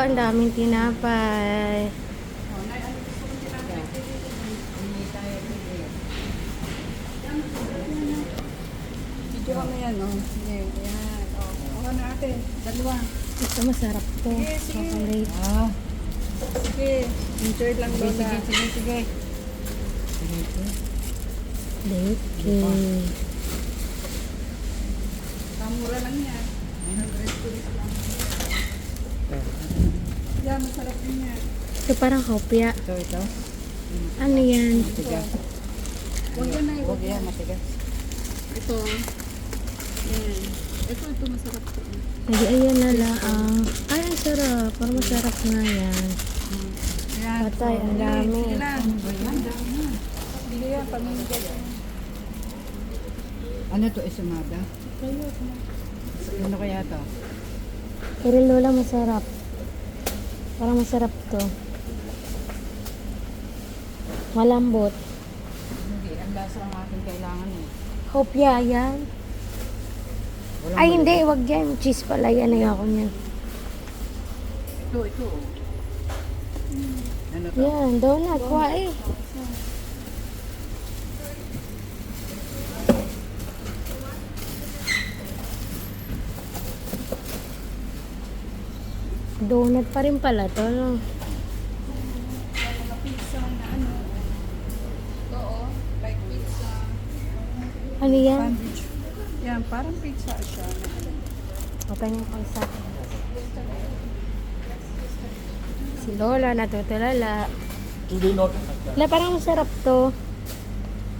Ang daming tinapay. Video kami yan. Sige, yan. Oh, kuha na ate. Dalawa. Ito masarap to. Sige, sige. Chocolate. Ah, Sige, enjoy lang sige, lola. sige, sige, sige. Sige, sige. Date cake. Kamura lang yan. 100 kulis lang. Masarap din yan. Ito parang kopya. Ito, ito. Ano yan? Matigas. Huwag yan na, Huwag yan, matigas. Ito. Yan. Ito, ito masarap to. Hindi, ayan na lang. Ay, ang sarap. Parang masarap nga yan. Patay, ang dami. Sige lang. Yan, dami. Bili yan, pamimigay yan. Ano to, isamada? Ano kaya to? Pero lola, masarap. Parang masarap to. Malambot. Hindi, ang lasa ang ating kailangan eh. Kopya yan. Walang Ay, hindi. Wag yan. Cheese pala yan. Ayoko niyan. Ito, ito. Ano to? Yan, donut. Kuha eh. Donut pa rin pala to. No? Pizza ano. Pizza. Yan? Sandwich. Yan, parang pizza siya. Open yung isa. Si Lola natutulala. Wala, parang masarap to.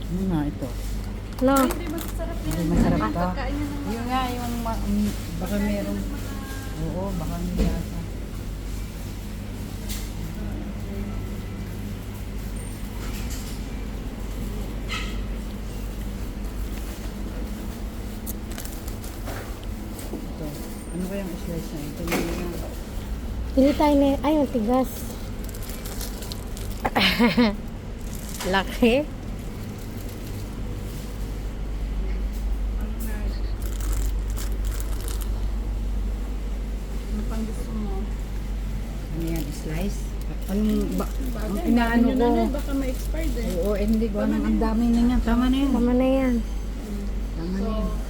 Ano nga ito? No? Hindi, masarap din. Hindi masarap to. Yung nga, yung um, baka meron. Oo, baka may. Ito. Ano kayang slice na? Yung nga. Pili tayo na, ay, ang tigas. Laki. Ano pang gusto mo? Ano yan? Slice? Anong, ba, ang inaano yun ko? baka ma-expired eh. Oo, eh, hindi ko. Ang dami na yan. Tama na yan. Tama na yan. Tama na yan.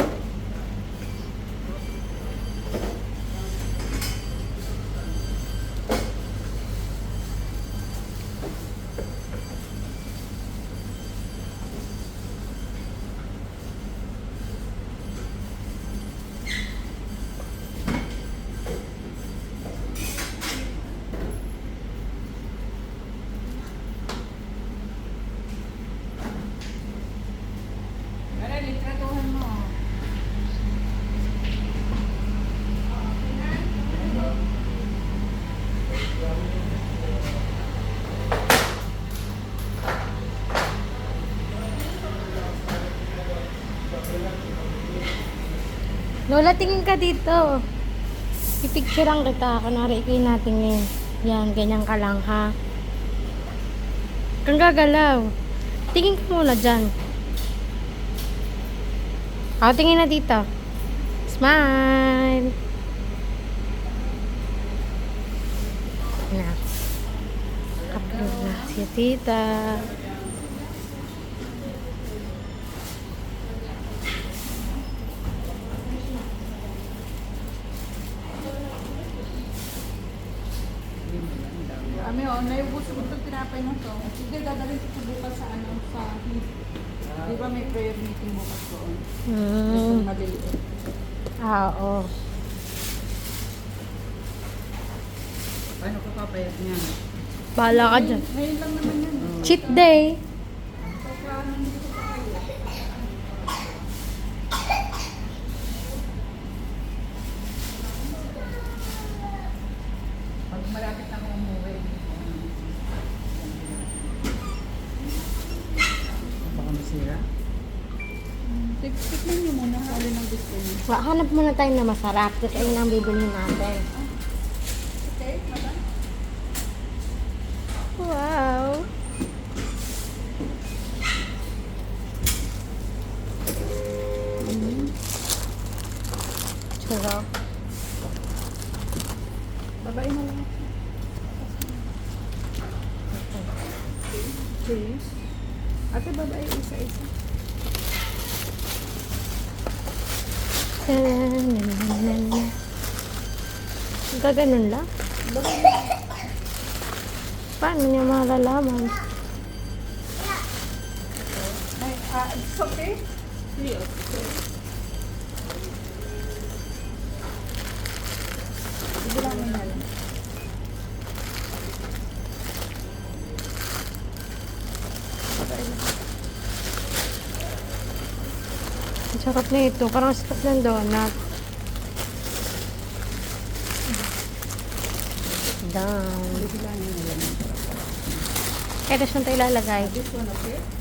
Lola, tingin ka dito. Pipicturean kita. Kunwari, ikaw natin ngayon. Yan, ganyan ka lang, ha? Kang gagalaw. Tingin ka muna dyan. Ako, tingin na dito. Smile! Na. Upload na si tita. Kami oh, naubos ko itong tinapay na to. Sige, dadalhin ko sa bukas sa ano, sa Di ba may prayer meeting bukas? Hmm. Itong maliliit. Ah, oo. Paano ko papayat niyan? Bahala ka dyan. Ngayon lang naman yan. Cheat day. Pag malapit na ako Tikman niyo muna kung alin ang gusto niyo. Wa- Hanap muna tayo na masarap. Tapos ayun ang bibilhin natin. Okay, madam? Wow! Diba? Babae na lang. Please. Ate, babae isa-isa. Gaganon lang? Paano niya malalaman? Ah, it's okay? Ang sarap na ito. Parang sarap ng donut. Lang. Kaya saan tayo ilalagay? This one, okay?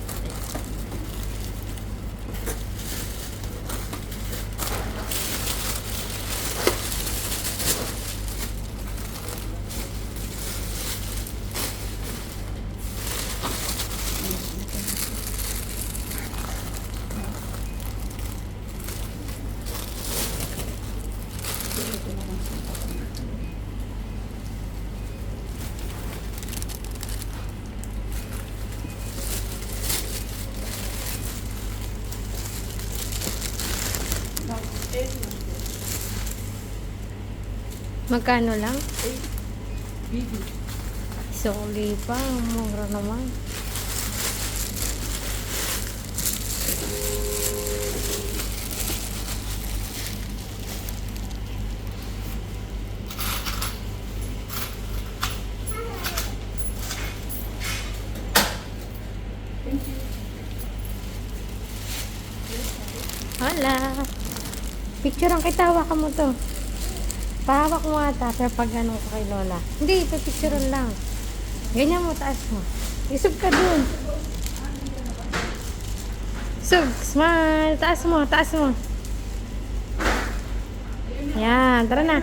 Magkano lang? Bibi. Soli pa. Mura naman. Hala. Picturean kita. Hawakan mo to. Pahawak mo ata. Pero pag ganun ka kay Lola. Hindi. Pipicturean lang. Ganyan mo. Taas mo. Isog ka dun. Sug. Smile. Taas mo. Taas mo. Yan. Tara na.